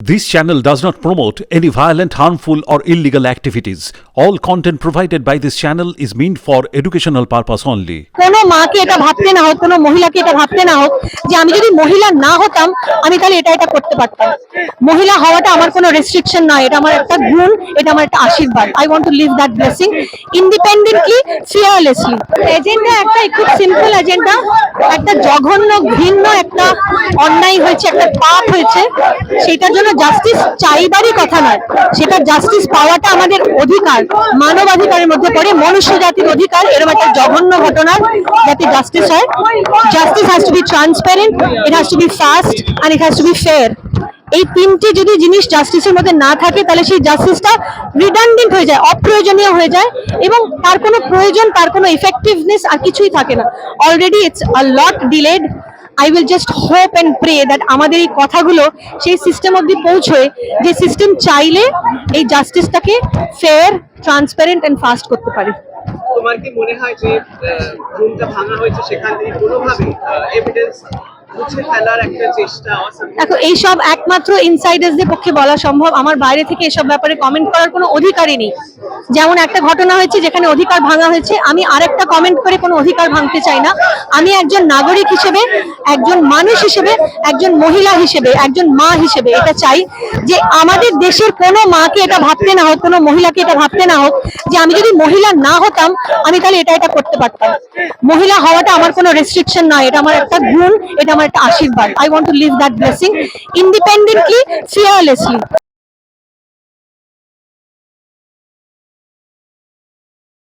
This channel does not promote any violent, harmful, or illegal activities. All content provided by this channel is meant for educational purpose only. কোনো মাকে এটা ভাবতে না হোক কোনো মহিলাকে এটা ভাবতে না হোক যে আমি যদি মহিলা না হতাম আমি তাহলে এটা এটা করতে পারতাম মহিলা হওয়াটা আমার কোনো রেস্ট্রিকশন নয় এটা আমার একটা গুণ এটা আমার একটা আশীর্বাদ I want to live that blessing independently fearlessly agenda একটা খুব সিম্পল এজেন্ডা একটা জঘন্য ঘৃণ্য একটা অন্যায় হয়েছে একটা পাপ হয়েছে সেটার জন্য জাস্টিস চাইবারই কথা নয়। সেটা জাস্টিস পাওয়াটা আমাদের অধিকার, মানবাধিকারের মধ্যে পড়ে, মনুষ্য জাতির অধিকার, এরকম একটা জঘন্য ঘটনার যাতে জাস্টিস হয়। Justice has to be transparent it has to be fast and it has to be fair এই তিনটে যদি জিনিস জাস্টিসের মধ্যে না থাকে, তাহলে সেই জাস্টিসটা রিডান্ডেন্ট হয়ে যায়, অপ্রয়োজনীয় হয়ে যায়, এবং তার কোনো প্রয়োজন, তার কোনো ইফেক্টিভনেস আর কিছুই থাকে না। Already it's a lot delayed I will just hope and pray that আমাদের এই কথাগুলো সেই সিস্টেম অব্দি পৌঁছয় যে সিস্টেম চাইলে এই জাস্টিসটাকে ফেয়ার ট্রান্সপারেন্ট অ্যান্ড ফাস্ট করতে পারে। তোমার কি মনে হয় যে রুমটা ভাঙা হয়েছে সেখান থেকে কোনোভাবে এভিডেন্স দেখো এইসব একমাত্র ইনসাইডার্সদের পক্ষে বলা সম্ভব। আমার বাইরে থেকে এসব ব্যাপারে কমেন্ট করার কোনো অধিকারই নেই। যেমন একটা ঘটনা হয়েছে যেখানে অধিকার ভাঙা হয়েছে আমি আরেকটা কমেন্ট করে কোনো অধিকার ভাঙতে চাই না। আমি একজন নাগরিক হিসেবে একজন মানুষ হিসেবে একজন মহিলা হিসেবে একজন মা হিসেবে এটা চাই যে আমাদের দেশের কোনো মাকে এটা ভাবতে না হোক কোনো মহিলাকে এটা ভাবতে না হোক যে আমি যদি মহিলা না হতাম আমি তাহলে এটা এটা করতে পারতাম। মহিলা হওয়াটা আমার কোনো রেস্ট্রিকশন নয় এটা আমার একটা গুণ এটা আমার একটা আশীর্বাদ। I want to live that blessing independently fearlessly